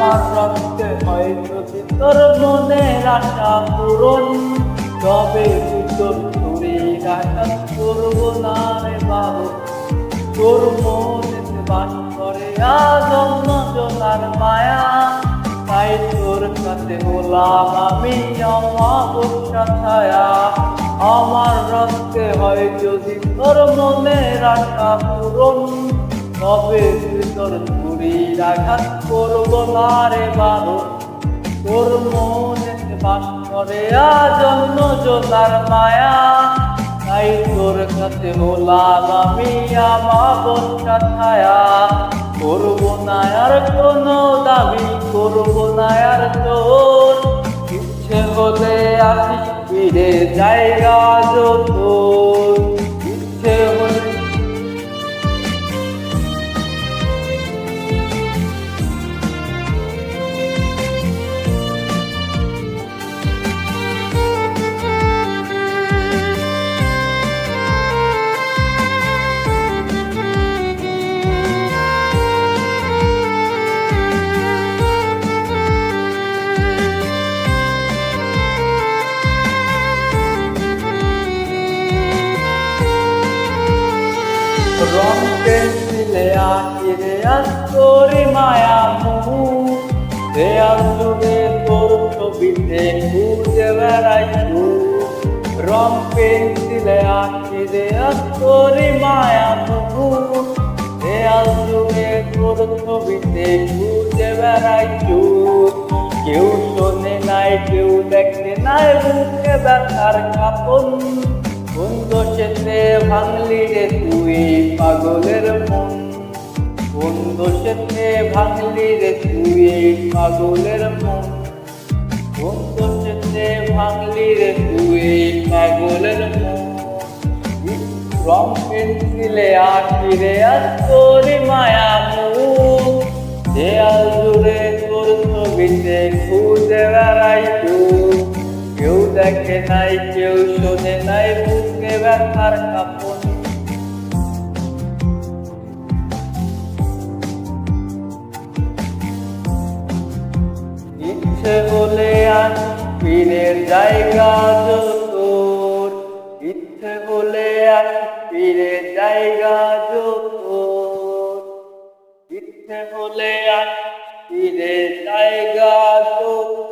আমার রক্তে হয় যদি তোর মনের আশা পূরণ। তবে তোর তুই আঘাত করব না রে বাবু? তোর মনেতে বাস করে আজন্য জোনার মায়া। তাই তোর কাছে হলাম আমি অমাবস্যা ছায়া। আমার রক্তে হয় যদি তোর মনের আশা পূরণ তবে তোর চুরির আঘাত করব না রে বারণ তোর মনেতে বাস করে আজন্য জোনার মায়া। তাই তোর কাছে হলাম আমি আমাবস্যা ছায়া। করব না আর কোনো দাবি, করব না আর তোর ইচ্ছে হলে আসি, ফিরে জায়গা যত রং পেন্সিলে আঁকিরে আস্তরি মায়া মুহু দেয়াল জুড়ে তোর ছবিতে খুঁজে বেড়াই রং পেন্সিলে আঁকিরে আস্তরি মায়া মুহু দেয়াল জুড়ে তোর ছবিতে খুঁজে বেড়াই কেউ শোনে নাই, কেউ দেখে নাই, মুখে ব্যথার কাপন কোন দোষেতে ভাঙলি পাগলের মন। কোন দোষেতে ভাঙলি রে তুই পাগলের মন। কোন দোষেতে ভাঙলি রে তুই পাগলের মন। রং পেন্সিলে আখিরে আর তোরি মায়া মুখ। দেয়াল জুড়ে তোর ছবিতে খুঁজে বেড়াই কেউ দেখে নাই, কেউ শোনে নাই, বুকে ব্যথার কাপড় ইচ্ছে আর পীরের জায়গা তোর ইচ্ছে বলে, আর পীরের জায়গা তোর ইচ্ছে বলে, আর পীরের জায়গা তোর